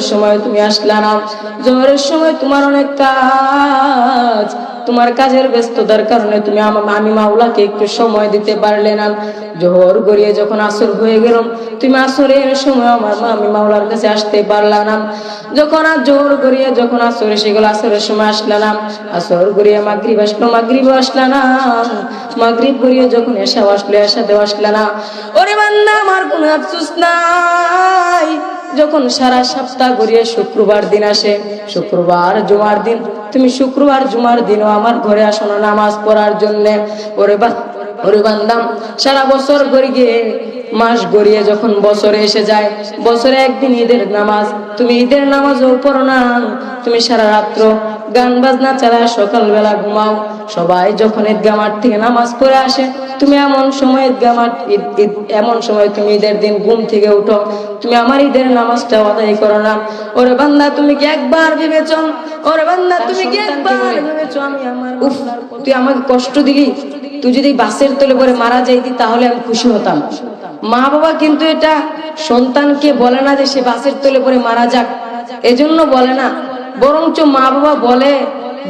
সময় তুমি আসলা না। জোহরের সময় তোমার অনেক কাজ। তোমার কাজের ব্যস্ততার কারণে তুমি আমা- মাওলাকে একটু সময় দিতে পারলে না। জোহর গড়িয়ে যখন আসর হয়ে গেল, তুমি আসরের সময় আমার আমি মাওলার কাছে আসতে পারলা না। যখন আর জোহর গড়িয়ে যখন আসর এসে গেল, আসরের সময় আসলা না। আসর গড়িয়ে মাগরিব আসলো মাগরিব আসলা না। মাগরিব গড়িয়ে যখন এসা আসলো, এসাতেও আসলা না। ওরে বান্দা, আমার কোনো আফসোস নাই। যখন সারা সপ্তাহ ঘুরিয়ে শুক্রবার দিন আসে, শুক্রবার জুমার দিন, তুমি শুক্রবার জুমার দিনও আমার ঘরে আসো না নামাজ পড়ার জন্য। ওরে বা, ওরে বান্দাম সারা বছর ঘুরে গিয়ে, মাস গড়িয়ে যখন বছরে এসে যায়, বছরে একদিন ঈদের নামাজ, তুমি ঈদের নামাজও পড়ো না, তুমি সারা রাত্র গান বাজনা চালায় সকালবেলা ঘুমাও। সবাই যখন ঈদগা মাঠ থেকে নামাজ পড়ে আসে তুমি এমন সময় ঈদগা মাঠ ঈদ ঈদ এমন সময় তুমি ঈদের দিন ঘুম থেকে উঠো। তুমি আমার ঈদের নামাজটা আদায় করো না। ওরে বান্দা তুমি কি একবার ভেবেছো? ওরে বান্দা তুমি কি একবার ভেবেছো আমি আমার উফ তুই আমাকে কষ্ট দিলি। তুই যদি বাসের তলে পরে মারা যাইতি তাহলে আমি খুশি হতাম। মা বাবা কিন্তু এটা সন্তানকে বলে না যে সে বাসের তলে পরে মারা যাক। এজন্য বলে না। বরঞ্চ মা বাবা বলে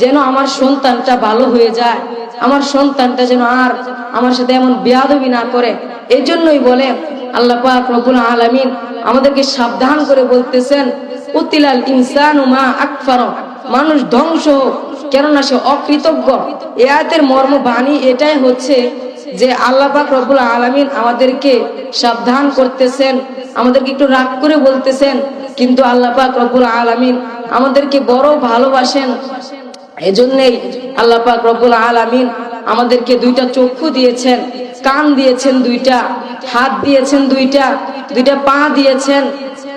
যেন আমার সন্তানটা ভালো হয়ে যায়। আমার সন্তানটা যেন আর আমার সাথে এমন বেয়াদবি না করে। এই জন্যই বলে আল্লাহ পাক রব্বুল আলামিন আমাদেরকে সাবধান করে বলতেছেন উতিলাল ইনসান মা আকফার। মানুষ ধ্বংস হোক, কেননা সে অকৃতজ্ঞ। এ আয়াতের মর্ম বাণী এটাই হচ্ছে যে আল্লাহ পাক রব্বুল আলামিন আমাদেরকে সাবধান করতেছেন আমাদেরকে একটু রাগ করে বলতেছেন কিন্তু আল্লাহ পাক রব্বুল আলামিন আমাদেরকে বড় ভালোবাসেন। এজন্যই আল্লাহ পাক রব্বুল আলামিন আমাদেরকে দুইটা চক্ষু দিয়েছেন, কান দিয়েছেন দুইটা, হাত দিয়েছেন দুইটা দুইটা পা দিয়েছেন।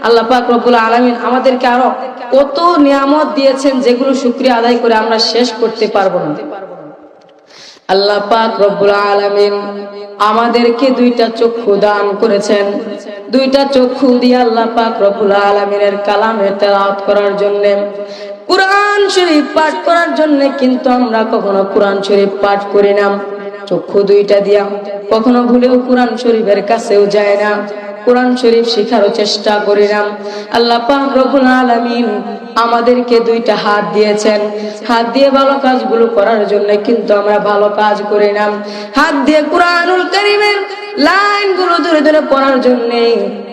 আল্লাহ পাক রব্বুল আলামিন আমাদেরকে আরও কত নিয়ামত দিয়েছেন যেগুলো শুক্রিয়া আদায় করে আমরা শেষ করতে পারব না। আল্লাহ পাক রব্বুল আলামিন আমাদেরকে দুইটা চক্ষু দান করেছেন। দুইটা চক্ষু দিয়ে আল্লাহ পাক রব্বুল আলামিনের কালামে তেলাওয়াত করার জন্য, কুরআন শরীফ পাঠ করার জন্য কিন্তু আমরা কখনো কোরআন শরীফ পাঠ করি না। চক্ষু দুইটা দিয়া কখনো ভুলেও কোরআন শরীফের কাছেও যায় না। কোরআন শরীফ শেখারও চেষ্টা করিলাম। আল্লাহ পাক রব্বুল আলামিন আমাদেরকে দুইটা হাত দিয়েছেন। হাত দিয়ে ভালো কাজগুলো করার জন্য কিন্তু আমরা ভালো কাজ করি না হাত দিয়ে কোরআনুল কারীমের লাইনগুলো ধরে ধরে পড়ার জন্য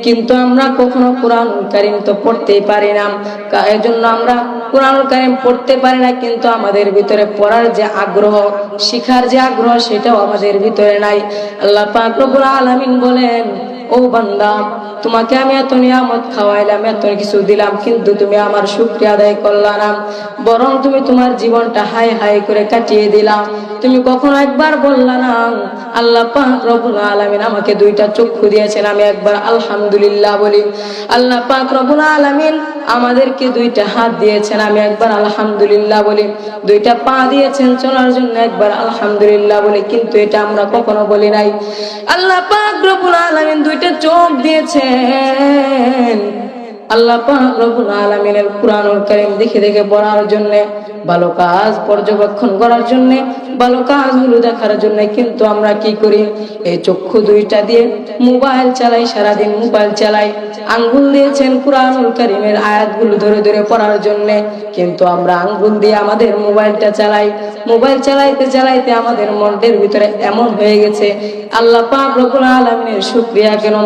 কিন্তু আমরা কখনো কোরআন কারীম তো পড়তেই পারি না। কা- এজন্য আমরা কোরআনুল কারীম পড়তে পারি না কিন্তু আমাদের ভিতরে পড়ার যে আগ্রহ, শিখার যে আগ্রহ সেটাও আমাদের ভিতরে নাই। আল্লাহ পাক রব্বুল আলামিন বলেন ও বান্দা, তোমাকে আমি এত নিয়ামত খাওয়াইলাম, এত কিছু দিলাম, কিন্তু তুমি আমার শুক্রিয়া আদায় করলা না। বরং তুমি তোমার জীবনটা হাই হাই করে কাটিয়ে দিলাম তুমি কখনো একবার বললা না, আল্লাহ পাক রবুল আলামিন আমাকে দুইটা চক্ষু দিয়েছেন, আমি একবার আলহামদুলিল্লাহ বলি। আল্লাহ পাক রবুল আলামিন আমাদেরকে দুইটা হাত দিয়েছেন, আমি একবার আলহামদুলিল্লাহ বলি, দুইটা পা দিয়েছেন চলার জন্য একবার আলহামদুলিল্লাহ বলি, কিন্তু এটা আমরা কখনো বলি নাই। আল্লাহ পাক আলামিন দুইটা চোখ দিয়েছেন। আল্লাহ পাক আলামিনের কুরআনুল কারীম দেখে দেখে পড়ার জন্য ভালো কাজ পর্যবেক্ষণ করার জন্য, ভালো কাজগুলো দেখার জন্য কিন্তু আমরা কি করি? এই চক্ষু দুইটা দিয়ে মোবাইল চালাই, সারাদিন মোবাইল চালাই। আঙ্গুল দিয়েছেন কুরআনুল কারীমের আয়াতগুলো ধরে ধরে পড়ার জন্য, কিন্তু আমরা আঙ্গুল দিয়ে আমাদের মোবাইলটা চালাই। মোবাইল চালাইতে চালাইতে আমাদের মনের ভিতরে এমন হয়ে গেছে, আল্লাহ পাক রব্বুল আলামিনের শুকরিয়া কেন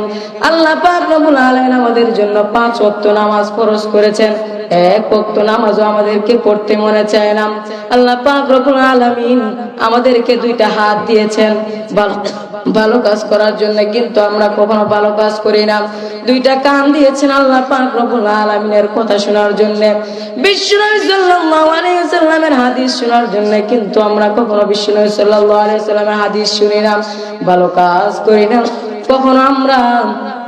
আল্লাহ পাক রব্বুল আলামিন আমাদের জন্য পাঁচ ওয়াক্ত নামাজ ফরজ করেছেন। এক নামাজও আমাদেরকে পড়তে মনে আল্লাহ পাক আলামিন আমাদেরকে দুইটা হাত দিয়েছেন। ভালো- কাজ করার জন্য কিন্তু আমরা কখনো ভালো কাজ করি না। দুইটা কান দিয়েছেন আল্লাহ পাক রব্বুল আলামিনের কথা শোনার জন্য। হাদিস শোনার জন্য কিন্তু আমরা কখনো বিশ্বনবী সাল্লাল্লাহু হাদিস শুনি না। ভালো কাজ করি না। কখনো আমরা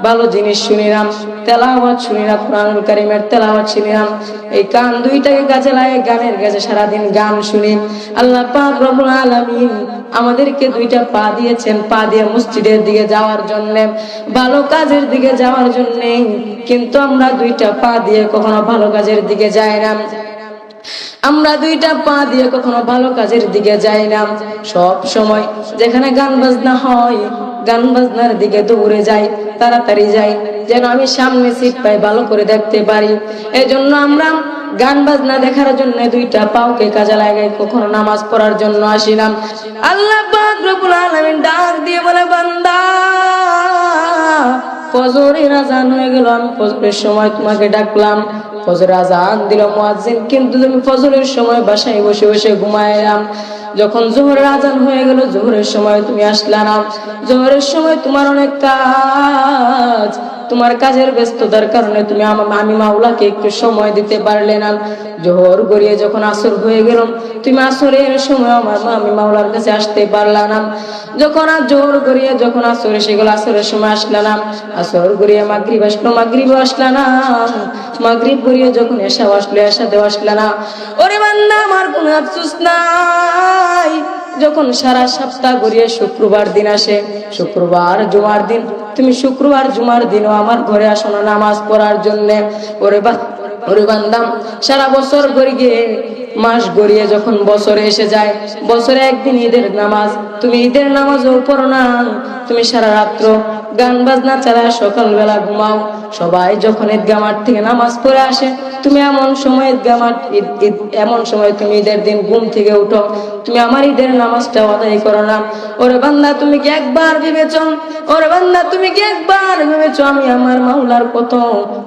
ভালো জিনিস শুনিলাম, তেলাওয়াত শুনিলাম, কোরআনুল কারীমের তেলাওয়াত শুনিলাম। এই কান দুইটাকে কাজে লাগে গানের কাছে সারাদিন গান শুনি। আল্লাহ পাক রব্বুল আলামিন আমাদেরকে দুইটা পা দিয়েছেন, পা দিয়ে মসজিদের দিকে যাওয়ার জন্য, ভালো কাজের দিকে যাওয়ার জন্য। কিন্তু আমরা দুইটা পা দিয়ে কখনো ভালো কাজের দিকে যাই না। আমরা দুইটা পা দিয়ে কখনো ভালো কাজের দিকে যাই না। সব সময় যেখানে গান বাজনা হয় গান বাজনার দিকে দৌড়ে যাই তাড়াতাড়ি যাই যেন আমি সামনে সিট পাই ভালো করে দেখতে পারি। এজন্য আমরা গান বাজনা দেখার জন্য দুইটা পাওকে কাজে লাগাই, কখনো নামাজ পড়ার জন্য আসিলাম আল্লাহ ডাক দিয়ে বলে, বান্দা, ফজরের আজান হয়ে গেল, আমি ফজরের সময় তোমাকে ডাকলাম। ফজর আজান দিল মুয়াজ্জিন, কিন্তু তুমি ফজরের সময় বাসায় বসে বসে ঘুমাইলাম যখন জোহরের আজান হয়ে গেল, জোহরের সময় তুমি আসলা না। জোহরের সময় তোমার অনেক কাজ। তোমার কাজের ব্যস্ততার কারণে তুমি আমা- মাওলাকে একটু সময় দিতে পারলে না। জোহর গড়িয়ে যখন আসর হয়ে গেল, তুমি আসরের সময় আমার মা আমি মাওলার কাছে আসতে পারলাম না। যখন আর জোহর গড়িয়ে যখন আসর এসে গেল, আসরের সময় আসলা না। আসর গড়িয়ে মাগরিব আসলো মাগরিব আসলা না। মাগরিব গড়িয়ে যখন এসা আসলো, এসাতেও আসলা না। ওরে বান্দা, আমার কোনো আফসোস নাই। যখন সারা সপ্তাহ ঘুরিয়ে শুক্রবার দিন আসে, শুক্রবার জুমার দিন, তুমি শুক্রবার জুমার দিনও আমার ঘরে আসো না নামাজ পড়ার জন্য। ওরে বা সারা বছর গড়িয়ে মাস গড়িয়ে যখন বছরে এসে যায়, বছরে একদিন ঈদের নামাজ, তুমি ঈদের নামাজও পড়ো না, তুমি সারা রাত্র গান বাজনা চালায় সকালবেলা ঘুমাও। সবাই যখন ঈদগা মাঠ থেকে নামাজ পড়ে আসে, তুমি এমন সময় ঈদগা মাঠ, ঈদ- এমন সময় তুমি ঈদের দিন ঘুম থেকে উঠো। তুমি আমার ঈদের নামাজটা আদায় করো না। ওরে বান্দা, তুমি কি একবার ভেবেছ? ওরে বান্দা, তুমি কি একবার ভেবেছ আমি আমার মাওলার কত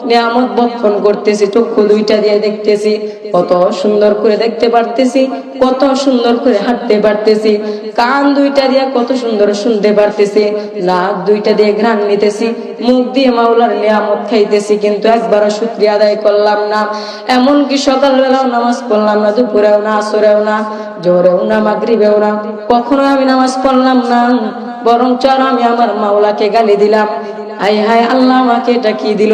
নিয়ামত বক্ষণ করতেছি, চক্ষু দুইটা দিয়ে দেখতেছি? কত সুন্দর করে দেখতে পারতেছি, কত সুন্দর করে হাঁটতে পারতেছি। কান দুইটা দিয়ে কত সুন্দর শুনতে পারতেছি। নাক দুইটা দিয়ে ঘ্রাণ নিতেছি, মুখ দিয়ে মাওলার নিয়ামত খাইতেছি, কিন্তু একবারও আদায় করলাম না। সকালবেলাও নামাজ পড়লাম না, দুপুরেও না, আসরেও না জোরেও না, মাগরিবেও না কখনো আমি নামাজ পড়লাম না আমি আমার মাওলাকে গালি দিলাম। আই হায়, আল্লাহ আমাকে এটা কি দিল?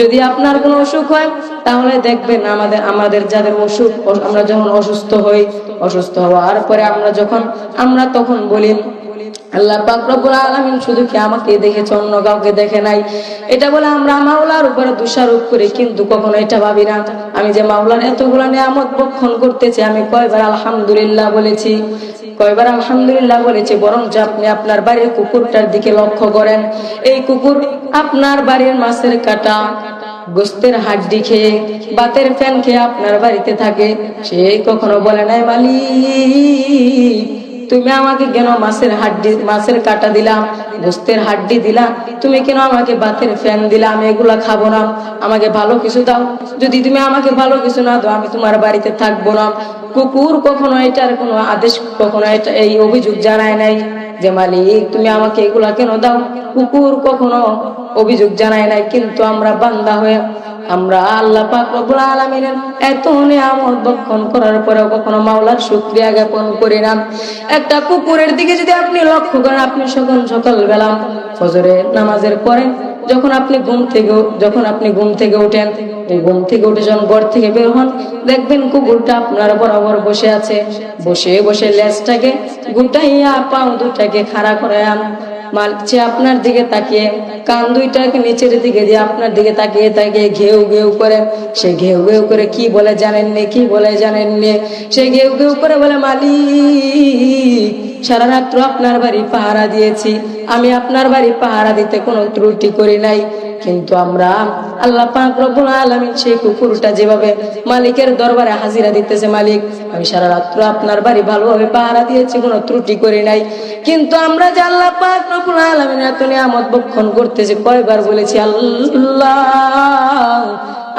যদি আপনার কোনো অসুখ হয়, তাহলে দেখবেন আমাদের আমাদের যাদের অসুখ, আমরা যখন অসুস্থ হই, অসুস্থ হওয়ার পরে আমরা যখন, আমরা তখন বলি আল্লাহ পাক রব্বুল আলামিন শুধু কি আমাকে দেখেছে, অন্য কাউকে দেখে নাই? এটা বলে আমরা মাওলার উপরে দোষারোপ করি, কিন্তু কখনো এটা ভাবি না। আমি যে মাওলার এতগুলো নিয়ামত বক্ষণ করতেছি, আমি কয়বার আলহামদুলিল্লাহ বলেছি, কয়বার আলহামদুলিল্লাহ বলেছি বরং যে আপনি আপনার বাড়ির কুকুরটার দিকে লক্ষ্য করেন। এই কুকুর আপনার বাড়ির মাছের কাটা, গোস্তের হাড্ডি খেয়ে, বাতের ফ্যান খেয়ে আপনার বাড়িতে থাকে। সে কখনো বলে নাই, মালিক তুমি আমাকে কেন মাছের হাড্ডি, মাছের কাটা দিলাম গোস্তের হাড্ডি দিলাম তুমি কেন আমাকে বাতের ফ্যান দিলা? আমি এগুলা খাব না। আমাকে ভালো কিছু দাও। যদি তুমি আমাকে ভালো কিছু না দাও, আমি তোমার বাড়িতে থাকব না। কুকুর কখনো এটার কোনো আদেশ, কখনো এটা এই অভিযোগ জানায় নাই যে, মালিক, তুমি আমাকে এগুলা কেন দাও? কুকুর কখনো অভিযোগ জানায় নাই, কিন্তু আমরা বান্দা হয়ে আমরা আল্লাহ পাক রব্বুল আলামিনের এত নিয়ামত বক্ষণ করার পরেও কখনো মাওলার শুকরিয়া জ্ঞাপন করি না। একটা কুকুরের দিকে যদি আপনি লক্ষ্য করেন, আপনি সকাল সকাল বেলা ফজরে নামাজের পরে যখন আপনি ঘুম থেকে যখন আপনি ঘুম থেকে উঠেন ঘুম থেকে উঠে যখন ঘর থেকে বের হন, দেখবেন কুকুরটা আপনার বরাবর বসে আছে। বসে বসে লেজটাকে গুটাইয়া পাও দুটাকে খাড়া করে মালছে আপনার দিকে তাকিয়ে, কান দুইটাকে নিচের দিকে দিয়ে আপনার দিকে তাকিয়ে তাকিয়ে ঘেউ ঘেউ করে, সে ঘেউ ঘেউ করে কি বলে জানেননি, কি বলে জানেননি? সে ঘেউ ঘেউ করে বলে, মালিক, সারা রাত্র আপনার বাড়ি পাহারা দিয়েছি। আমি আপনার বাড়ি পাহারা দিতে কোনো ত্রুটি করি নাই। কিন্তু আমরা, আল্লাহ পাক রব্বুল আলামিন সেই কুকুরটা যেভাবে মালিকের দরবারে হাজিরা দিতেছে, মালিক, আমি সারা রাত্র আপনার বাড়ি ভালোভাবে পাহারা দিয়েছি, কোনো ত্রুটি করি নাই। কিন্তু আমরা যে আল্লাহ পাক রব্বুল আলামিন এত নিয়ামত কয়বার বলেছি, আল্লাহ,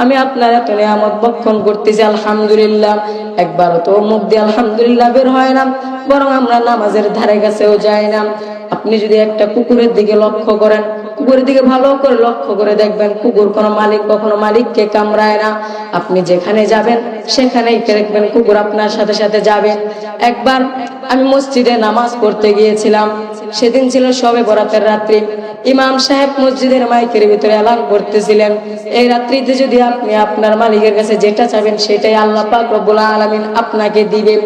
আমি আপনার এত নিয়ামত বক্ষণ করতেছি, আলহামদুলিল্লাহ। একবারও তো মুখ দিয়ে আলহামদুলিল্লাহ বের হয় না, বরং আমরা নামাজের ধারে কাছেও যাই না। আপনি যদি একটা কুকুরের দিকে লক্ষ্য করেন কুকুরের দিকে ভালো করে লক্ষ্য করে দেখবেন কুকুর কোনো মালিক কখনো মালিককে কামড়ায় না। আপনি যেখানে যাবেন, সেখানেই দেখবেন কুকুর আপনার সাথে সাথে যাবে। একবার আমি মসজিদে নামাজ পড়তে গিয়েছিলাম। সেদিন ছিল সবে বরাতের রাত্রি। ইমাম সাহেব মসজিদের মাইকের ভিতরে এলান করতেছিলেন, এই রাত্রিতে যদি আপনি আপনার মালিকের কাছে যেটা চাবেন, সেটাই আল্লাহ পাক রব্বুল আলামিন আপনাকে দিবেন।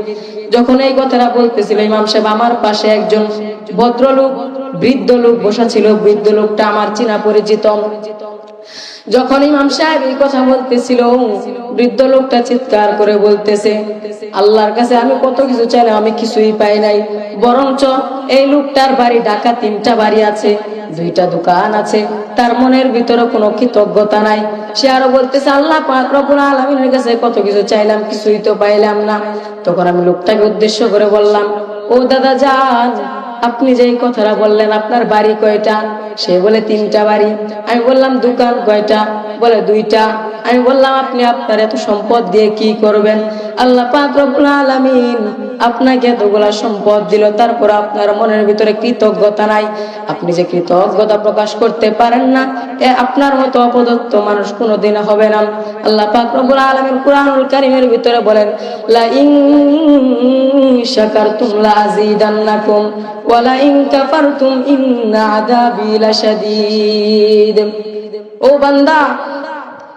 যখন এই কথাটা বলতেছিল ইমাম সাহেব, আমার পাশে একজন ভদ্রলোক বৃদ্ধ লোক বসা ছিল। বৃদ্ধ লোকটা আমার চেনা পরিচিত। যখন ইমাম সাহেব এই কথা বলতেছিল, বৃদ্ধ লোকটা চিৎকার করে বলতেছে, আল্লাহর কাছে আমি কত কিছু চাইলাম আমি কিছুই পাই নাই। বরঞ্চ এই লোকটার বাড়ি ঢাকা তিনটা বাড়ি আছে, দুইটা দোকান আছে, তার মনের ভিতরে কোনো কৃতজ্ঞতা নাই। সে আরও বলতেছে, আল্লাহ আলামিনের কাছে কত কিছু চাইলাম, কিছুই তো পাইলাম না। তখন আমি লোকটাকে উদ্দেশ্য করে বললাম, ও দাদা, যান। আপনি যেই কথাটা বললেন, আপনার বাড়ি কয়টা? সে বলে, তিনটা বাড়ি। আমি বললাম, দোকান কয়টা? বলে, দুইটা। আমি বললাম, আপনি আপনার এত সম্পদ দিয়ে কি করবেন? আল্লাহ পাক রব্বুল আলামিন আপনাকে এতগুলা সম্পদ দিল, তারপর আপনার মনের ভিতরে কৃতজ্ঞতা নাই। আপনি যে কৃতজ্ঞতা প্রকাশ করতে পারেন না, এ আপনার মতো অপদত্ত মানুষ কোনোদিন হবে না। আল্লাহ পাক রব্বুল আলামিন কুরআনুল কারীমের ভিতরে বলেন লা ইন শাকারতুম লা আযীদান্নাকুম ওয়া লা ইন কাফারতুম ইন্না আযাবি লাশাদীদ। ও বান্দা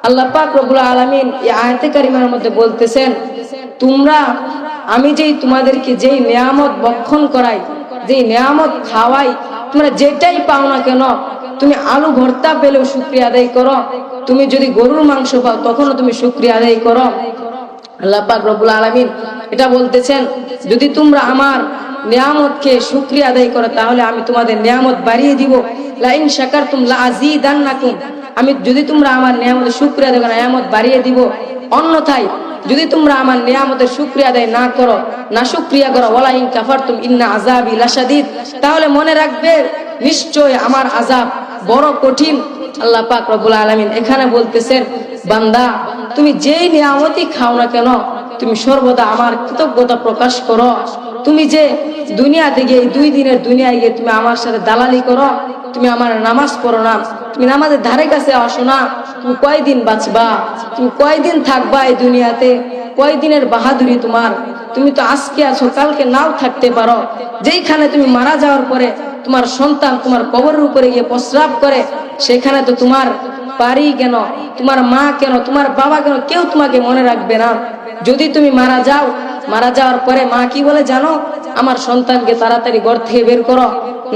আল্লাহ পাক রব্বুল আলামিন এই আয়াতে কারিমার মধ্যে বলতেছেন, তোমরা, আমি যেই তোমাদেরকে যেই নিয়ামত বক্ষণ করাই, যেই নিয়ামত খাওয়াই, তোমরা যেটাই পাও না কেন, তুমি আলু ভর্তা পেলেও শুক্রিয়া আদায় করো, তুমি যদি গরুর মাংস পাও তখনও তুমি শুক্রিয়া আদায় করো। আল্লাহ পাক রব্বুল আলামিন এটা বলতেছেন, যদি তোমরা আমার নিয়ামতকে শুক্রিয়া আদায় করো, তাহলে আমি তোমাদের নিয়ামত বাড়িয়ে দিব। লাইন শাকারতুম লা আযীদান্নাকুম। আমি যদি তোমরা আমার নিয়ামতের শুক্রিয়া দেবে নিয়ামত বাড়িয়ে দিব। অন্যথায় যদি তোমরা আমার নিয়ামতের শুক্রিয়া আদায় না করো, না শুক্রিয়া করো ওলা ইন কাফারতুম ইন্না আযাবি লাশাদীদ, তাহলে মনে রাখবে নিশ্চয় আমার আযাব বড় কঠিন। আল্লাহ পাক রব্বুল আলামিন এখানে বলতেছেন, বান্দা, তুমি যেই নিয়ামতই খাও না কেন, তুমি সর্বদা আমার কৃতজ্ঞতা প্রকাশ করো। তুমি যে দুনিয়াতে গিয়ে এই দুই দিনের দুনিয়ায় গিয়ে তুমি আমার সাথে দালালি করো তুমি আমার নামাজ পড়ো না, তুমি নামাজের ধারে কাছে আসো না, তুমি কয়দিন বাঁচবা? তুমি কয়দিন থাকবা এই দুনিয়াতে? কয়দিনের বাহাদুরি তোমার? তুমি তো আজকে আছো, কালকে নাও থাকতে পারো। যেইখানে তুমি মারা যাওয়ার পরে তোমার সন্তান তোমার কবরের উপরে গিয়ে প্রস্রাব করে, সেখানে তো তোমার বাড়ি কেন? তোমার মা কেন? তোমার বাবা কেন? কেউ তোমাকে মনে রাখবে না। যদি তুমি মারা যাও, মারা যাওয়ার পরে মা কি বলে জানো? আমার সন্তানকে তাড়াতাড়ি ঘর থেকে বের করো,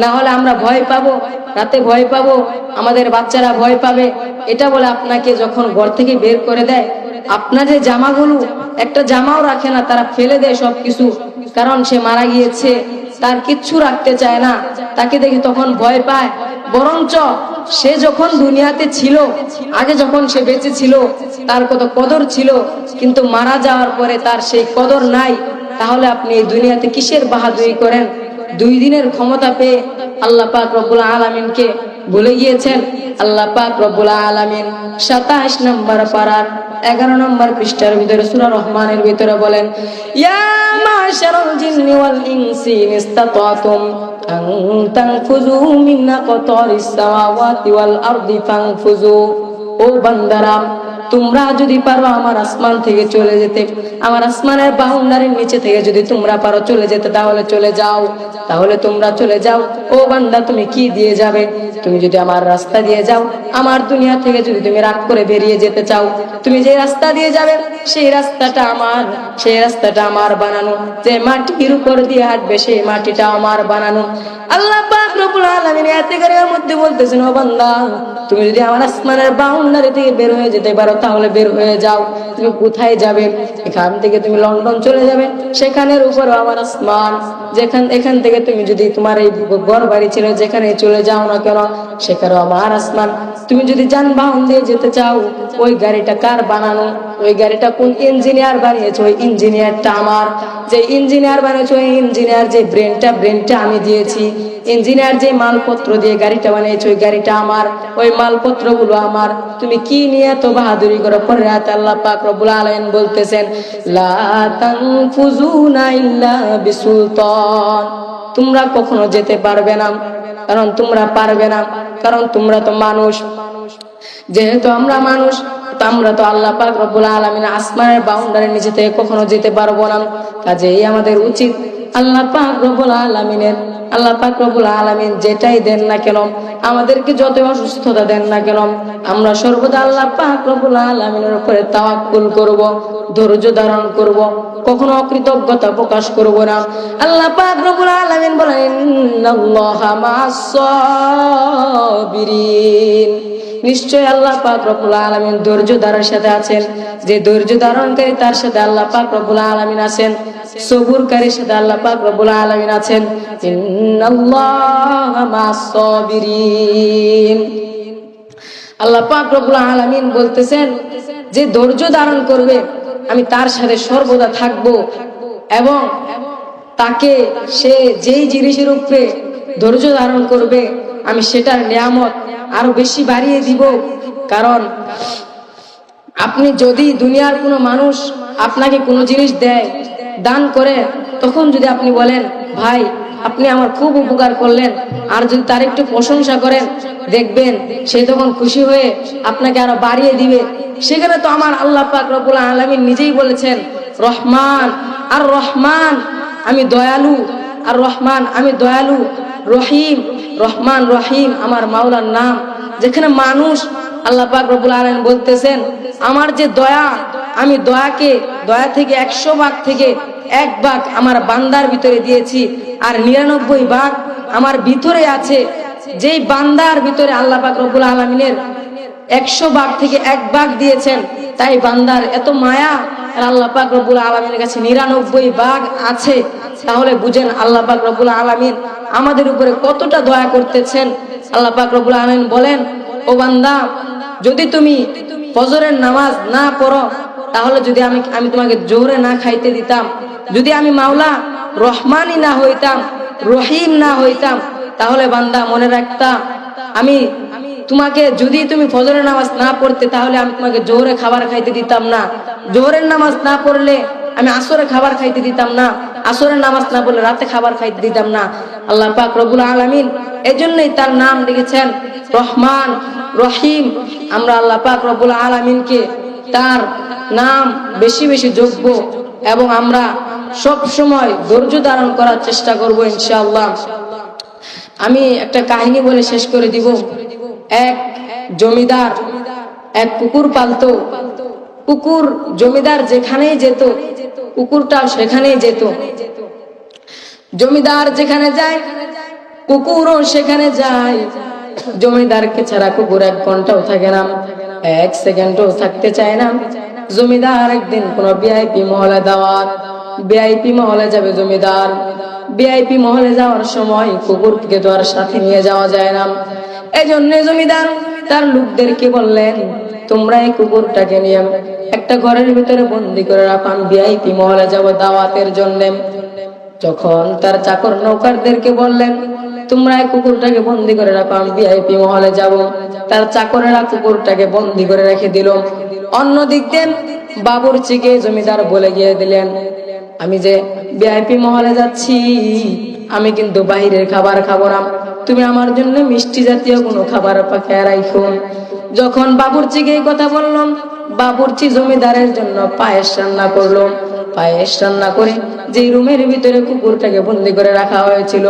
না হলে আমরা ভয় পাবো। রাতে ভয় পাবো, আমাদের বাচ্চারা ভয় পাবে। এটা বলে আপনাকে যখন ঘর থেকে বের করে দেয়, আপনার যে জামাগুলো, একটা জামাও রাখে না, তারা ফেলে দেয় সবকিছু, কারণ সে মারা গিয়েছে, তার কিচ্ছু রাখতে চায় না। তাকে দেখে তখন ভয় পায়। বরঞ্চ সে যখন দুনিয়াতে ছিল, আগে যখন সে বেঁচে ছিল, তার কত কদর ছিল, কিন্তু মারা যাওয়ার পরে তার সেই কদর নাই। তাহলে আপনি এই দুনিয়াতে কিসের বাহাদুরি করেন? দুই দিনের ক্ষমতা পেয়ে আল্লাহ পাক রব্বুল আলামিনকে ভুলে গিয়েছেন, আল্লাহ পাক রব্বুল আলামিন সাতাশ নম্বর পারার এগারো নম্বর পৃষ্ঠার ভিতরে সূরা রহমানের ভিতরে বলেন, ইয়া ও বান্দারা তোমরা যদি পারো আমার আসমান থেকে চলে যেতে, আমার আসমানের বাউন্ডারির নিচে থেকে যদি তোমরা পারো চলে যেতে, তাহলে চলে যাও, তাহলে তোমরা চলে যাও। ও বান্দা, তুমি কি দিয়ে যাবে? তুমি যদি আমার রাস্তা দিয়ে যাও, আমার দুনিয়া থেকে যদি তুমি রাগ করে বেরিয়ে যেতে চাও, তুমি যে রাস্তা দিয়ে যাবে, সেই রাস্তাটা আমার, সেই রাস্তাটা আমার বানানো। যে মাটির উপর দিয়ে হাঁটবে, সেই মাটিটা আমার বানানো। আল্লাহ পাক রব্বুল করে মধ্যে বলতেছেন, ও বান্দা, তুমি যদি আমার আসমানের বাউন্ডারি থেকে বের হয়ে যেতে পারো তাহলে বের হয়ে যাও। তুমি কোথায় যাবে? এখান থেকে তুমি লন্ডন চলে যাবে। সেখানের উপর আমার আসমান। যেখান, এখান থেকে তুমি যদি তোমার এই ঘর বাড়ি ছিল যেখানে চলে যাও না কেন সেখানে আমার আসমান। তুমি যদি যানবাহন দিয়ে যেতে চাও, ওই গাড়িটা কার বানানো? ওই গাড়িটা কোন ইঞ্জিনিয়ার বানিয়েছে? ওই ইঞ্জিনিয়ারটা আমার। যে ইঞ্জিনিয়ার বানিয়েছে, ওই ইঞ্জিনিয়ার যে ব্রেনটা ব্রেনটা আমি দিয়েছি। ইঞ্জিনিয়ার যে মালপত্র দিয়ে গাড়িটা বানিয়েছে, ওই গাড়িটা আমার। ওই মালপত্রগুলো আমার। তুমি কি নিয়ে এত বাহাদুরি করো? পরে রাতে আল্লাহ পাক রব্বুল আলামিন বলতেছেন, লা তানফুজুনা ইল্লা বিসুলতান। তোমরা কখনো যেতে পারবে না, কারণ তোমরা পারবে না, কারণ তোমরা তো মানুষ। যেহেতু আমরা মানুষ তো আমরা তো আল্লাহ পাক রব্বুল আলামিন আসমানের বাউন্ডারির নিচে থেকে কখনো যেতে পারব না। কাজেই আমাদের উচিত আল্লাহ পাক রব্বুল আলামিনের, আল্লাহ পাক রব্বুল আলামিন যেটাই দেন না কেন, আমাদেরকে যত অসুস্থতা দেন না কেন, আমরা সর্বদা আল্লাহ পাক রব্বুল আলামিনের উপরে তাওয়াক্কুল করব, ধৈর্য ধারণ করব, কখনো অকৃতজ্ঞতা প্রকাশ করব না। আল্লাহ পাক রব্বুল আলামিন বলেন মা'আস সাবিরিন নিশ্চয় আল্লাহ পাক রব্বুল আলামিন ধৈর্য ধারার সাথে আছেন। যে ধৈর্য ধারণকারী তার সাথে আল্লাহ পাক রব্বুল আলামিন আছেন। সবুরকারীর সাথে আল্লাহ পাক রব্বুল আলামিন আছেন। ইন্নাল্লাহা মা'আস সাবিরিন। আল্লাহ পাক রব্বুল আলামিন বলতেছেন যে ধৈর্য ধারণ করবে, আমি তার সাথে সর্বদা থাকব এবং তাকে সে যেই জিনিসের উপরে ধৈর্য ধারণ করবে, আমি সেটার নিয়ামত আরও বেশি বাড়িয়ে দিব। কারণ আপনি যদি দুনিয়ার কোনো মানুষ আপনাকে কোনো জিনিস দেয়, দান করে, তখন যদি আপনি বলেন, ভাই, আপনি আমার খুব উপকার করলেন। আর যদি তার একটু প্রশংসা করেন, দেখবেন সে তখন খুশি হয়ে আপনাকে আরও বাড়িয়ে দিবে। সেখানে তো আমার আল্লাহ পাক রব্বুল আলামিন নিজেই বলেছেন, রহমান, আর রহমান, আমি দয়ালু। আর রহমান, আমি দয়ালু, রহিম, রহমান, রহিম, আমার মাওলার নাম। যেখানে মানুষ আল্লাহ পাক রব্বুল আলামিন বলতেছেন, আমার যে দয়া, আমি দয়াকে, দয়া থেকে একশো ভাগ থেকে এক ভাগ আমার বান্দার ভিতরে দিয়েছি, আর নিরানব্বই ভাগ আমার ভিতরে আছে। যেই বান্দার ভিতরে আল্লাহ পাক রব্বুল আলমিনের একশো ভাগ থেকে এক ভাগ দিয়েছেন, তাই বান্দার এত মায়া, আর আল্লাহ পাক রব্বুল আলমিনের কাছে নিরানব্বই ভাগ আছে। তাহলে বুঝেন আল্লাহ পাক রব্বুল আলমিন আমাদের উপরে কতটা দয়া করতেছেন। আল্লাহ পাক রব্বুল আলমিন বলেন, ও বান্দা, যদি তুমি ফজরের নামাজ না পড়ো, তাহলে যদি আমি আমি তোমাকে জোরে না খাইতে দিতাম, যদি আমি মাওলা রহমানই না হইতাম, রহিম না হইতাম, তাহলে বান্দা মনে রাখতাম আমি, তোমাকে যদি তুমি ফজরের নামাজ না পড়তে, তাহলে আমি তোমাকে জোরে খাবার খাইতে দিতাম না। জোহরের নামাজ না পড়লে আমি আসরে খাবার খাইতে দিতাম না। আসরের নামাজ না বলে রাতে খাবার খাইতে দিতাম না। আল্লাহ পাক রবুল আলমিন এজন্যই তার নাম লিখেছেন রহমান, রহিম। আমরা আল্লাহ পাক রবুল আলমিনকে তার নাম বেশি বেশি যোগ্য এবং আমরা সব সময় ধৈর্য ধারণ করার চেষ্টা করব ইনশাআল্লাহ। আমি একটা কাহিনী বলে শেষ করে দিব। এক জমিদার, এক কুকুর পালতো। কুকুর জমিদার যেখানেই যেত, কুকুরটাও সেখানেই যেত। জমিদার যেখানে যায়, কুকুরও সেখানে যায়। জমিদারকে ছাড়া কুকুর এক ঘন্টাও থাকে না, এক সেকেন্ডও থাকতে চায় না। জমিদার একদিন কোন ভিআইপি মহলে দাওয়াত ভিআইপি মহলে যাবে জমিদার। ভিআইপি মহলে যাওয়ার সময় কুকুরকে তো আর সাথে নিয়ে যাওয়া যায় না। এই জমিদার, তার লোকদেরকে বললেন, তোমরা এই কুকুরটাকে নিয়ে একটা ঘরের ভিতরে বন্দি করে রাখো, আমি ভিআইপি মহলে যাব দাওয়াতের জন্য। যখন তার চাকর নৌকারদেরকে বললেন, তোমরা এই কুকুরটাকে বন্দি করে রাখো, আমি ভিআইপি মহলে যাব। তার চাকরেরা কুকুরটাকে বন্দি করে রেখে দিল। অন্য দিক দেন বাবুরচিকে জমিদার বলে গিয়ে দিলেন, আমি যে ভিআইপি মহলে যাচ্ছি, আমি কিন্তু বাহিরের খাবার খাব না। তুমি আমার জন্য মিষ্টি জাতীয় কোনো খাবার পাখে রাইখো। যখন বাবুরচিকে এই কথা বললাম, বাবুরচি জমিদারের জন্য পায়েস রান্না করল। পায়েস রান্না করে যে রুমের ভিতরে কুকুরটাকে বন্দি করে রাখা হয়েছিল,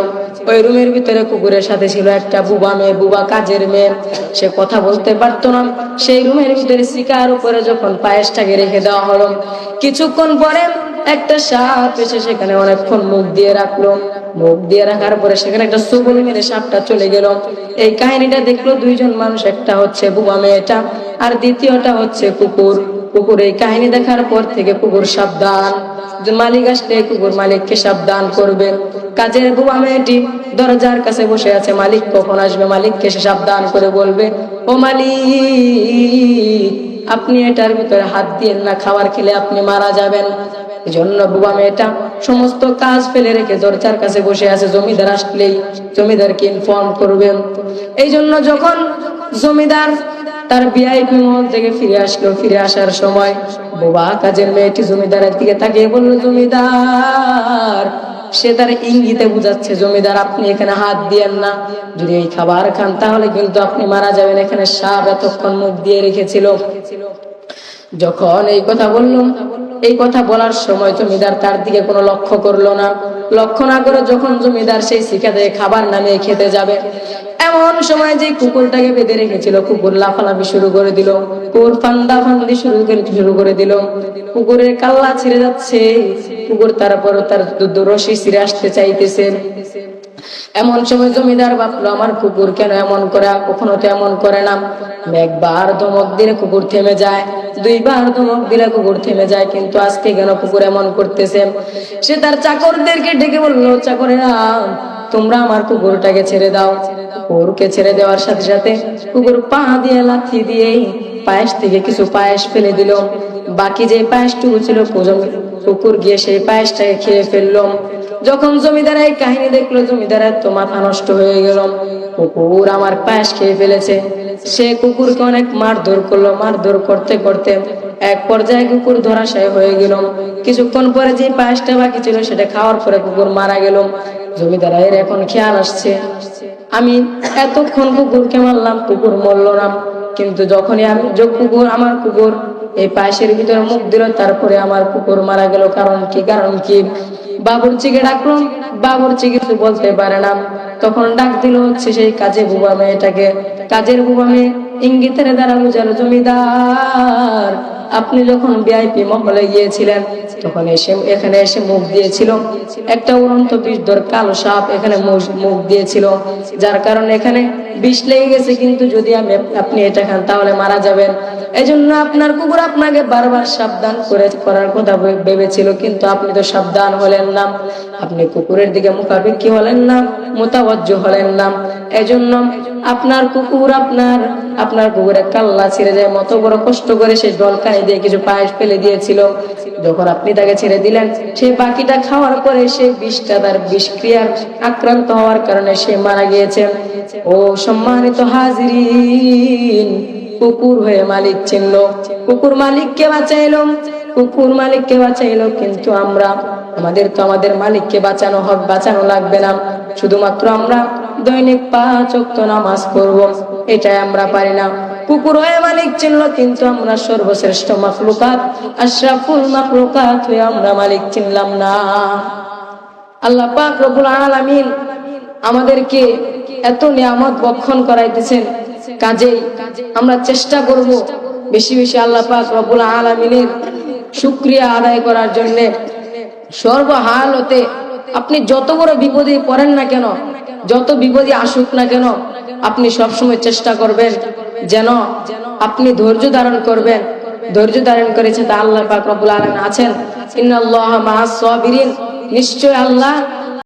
ওই রুমের ভিতরে কুকুরের সাথে ছিল একটা বুবা মেয়ে, বুবা কাজের মেয়ে। সে কথা বলতে পারতো না। সেই রুমের ভিতরে শিকার উপরে যখন পায়েসটাকে রেখে দেওয়া হলো, কিছুক্ষণ পরে একটা সাপ এসে সেখানে অনেকক্ষণ মুখ দিয়ে রাখল। মুখ দিয়ে রাখার পরে সেখানে একটা সুবল মেরে সাপটা চলে গেল। এই কাহিনীটা দেখল দুইজন মানুষ, একটা হচ্ছে বুবা মেয়েটা আর দ্বিতীয়টা হচ্ছে কুকুর। কুকুর এই কাহিনী দেখার পর থেকে কুকুর সাবধান। মালিক আসলে কুকুর মালিককে সাবধান করবে। কাজের বুবা মেয়েটি দরজার কাছে বসে আছে, মালিক কখন আসবে? মালিককে সে সাবধান করে বলবে, ও মালিক, আপনি এটার ভিতরে হাত দিয়ে না, খাবার খেলে আপনি মারা যাবেন। জন্য বুবা মেয়েটা সমস্ত কাজ ফেলে রেখে দরজার কাছে বসে আছে, জমিদার আসলেই জমিদারকে ইনফর্ম করবেন এই জন্য যখন জমিদার তার ভিআইপি মহল থেকে ফিরে আসলো, ফিরে আসার সময় বোবা কাজের মেয়েটি জমিদারের দিকে তাকিয়ে বলল, জমিদার, সে তার ইঙ্গিতে বুঝাচ্ছে, জমিদার, আপনি এখানে হাত দিয়েন না। যদি এই খাবার খান, তাহলে কিন্তু আপনি মারা যাবেন। এখানে সাপ এতক্ষণ মুখ দিয়ে রেখেছিল। যখন এই কথা বললাম এই কথা বলার সময় জমিদার তার দিকে কোনো লক্ষ্য করল না। লক্ষ্য না করে যখন জমিদার সেই শিখা দিয়ে খাবার নামিয়ে খেতে যাবে, এমন সময় যে কুকুরটাকে বেঁধে রেখেছিল, কুকুর লাফালাফি শুরু করে দিল, কুকুর ফান্দা ফান্দি শুরু করে শুরু করে দিল। কুকুরের কাল্লা ছিঁড়ে যাচ্ছে, কুকুর তারপর তার রশি ছিঁড়ে আসতে চাইতেছে। এমন সময় জমিদার ভাবলো, আমার কুকুর কেন এমন করে? কখনো তো এমন করে না। একবার ধমক দিলে কুকুর থেমে যায়, দুইবার ধমক দিলে কুকুর থেমে যায়, কিন্তু আজকে কেন কুকুর এমন করতেছে? সে তার চাকরদেরকে ডেকে বলল, চাকরেরা, তোমরা আমার কুকুরটাকে ছেড়ে দাও। কুকুরকে ছেড়ে দেওয়ার সাথে সাথে কুকুর পা দিয়ে লাথি দিয়ে পায়েস থেকে কিছু পায়েস ফেলে দিল। বাকি যে পায়েসটুকু ছিল কুকুর গিয়ে সেই পায়েসটাকে খেয়ে ফেলল। যখন জমিদার এই কাহিনী দেখল জমিদারের তো মাথা নষ্ট হয়ে গেল। কুকুর আমার পায়েস খেয়ে ফেলেছে। সে কুকুরকে অনেক মারধর করল। মারধর করতে করতে এক পর্যায়ে কুকুর ধরাশায় হয়ে গেল। কিছুক্ষণ পরে যে পায়েসটা বাকি ছিল, সেটা খাওয়ার পরে কুকুর মারা গেল। জমিদারের এখন খেয়াল আসছে। আমি এতক্ষণ কুকুরকে মারলাম, কুকুর মরল না। কিন্তু যখনই আমি যোগ কুকুর, আমার কুকুর এই পায়েসের ভিতরে মুখ দিল, তারপরে আমার কুকুর মারা গেল। কারণ কি? কারণ কি? বাবুরচিকে ডাকলাম বাবুরচি কিছু বলতে পারে না। তখন ডাক দিল হচ্ছে সেই কাজে বুবা মেয়েটাকে। কাজের বুবা মেয়ে ইঙ্গিতের দ্বারা বুঝালো, জমিদার, আপনি যখন ভিআইপি মহলে গিয়েছিলেন তখন এসে, এখানে এসে মুখ দিয়েছিল। একটা উড়ন্ত বিষধর কালো সাপ এখানে মুখ- দিয়েছিল। যার কারণে এখানে বিষ লেগে গেছে, কিন্তু যদি আমি আপনি এটা খান, তাহলে মারা যাবেন। এজন্য আপনার কুকুর আপনাকে বারবার সাবধান করে, করার কথা ভেবেছিল, কিন্তু আপনি তো সাবধান হলেন না। আপনি কুকুরের দিকে মুখাপেক্ষি হলেন না, মোতাবজ্জ হলেন না। এজন্য আপনার কুকুর আপনার আপনার কুকুরের কাল্লা ছিঁড়ে যায়, মতো বড় কষ্ট করে সে জলকানি দিয়ে কিছু পায়েস ফেলে দিয়েছিল। যখন আপনি তাকে ছেড়ে দিলেন। সেই বাকিটা খাওয়ার পরে সেই বিষটা তার বিষক্রিয়ার আক্রান্ত হওয়ার কারণে সে মারা গিয়েছে। ও সম্মানিত হাজিরিন, কুকুর হয়ে মালিক চিনল। কুকুর মালিককে বাঁচাইলো। কুকুর মালিককে বাঁচাইলো, কিন্তু আমরা, আমাদের তো আমাদের মালিককে বাঁচানো হবে বাঁচানো লাগবে না। শুধুমাত্র আমরা দৈনিক পাঁচ নামাজ পড়ব, এটাই আমরা পারি না। কুকুর হয়ে মালিক চিনল কিন্তু আমরা সর্বশ্রেষ্ঠ মাখলুকাত, আশরাফুল মাখলুকাত হয়ে আমরা মালিক চিনলাম না। আল্লাহ পাক রব্বুল আলামিন আমাদেরকে এত নিয়ামত বক্ষণ করাইতেছেন, কাজেই আমরা চেষ্টা করব বেশি বেশি আল্লাহ পাক রব্বুল আলামিনের শুকরিয়া আদায় করার জন্য। সর্বহালতে আপনি যত বড় বিপদে পড়েন না কেন যত বিপদে আসুক না কেন, আপনি সবসময় চেষ্টা করবেন যেন আপনি ধৈর্য ধারণ করবেন। ধৈর্য ধারণ করেছে তা আল্লাহ পাক রব্বুল আলামিন আছেন। ইন্নাল্লাহা মাআস সাবিরিন। নিশ্চয় আল্লাহ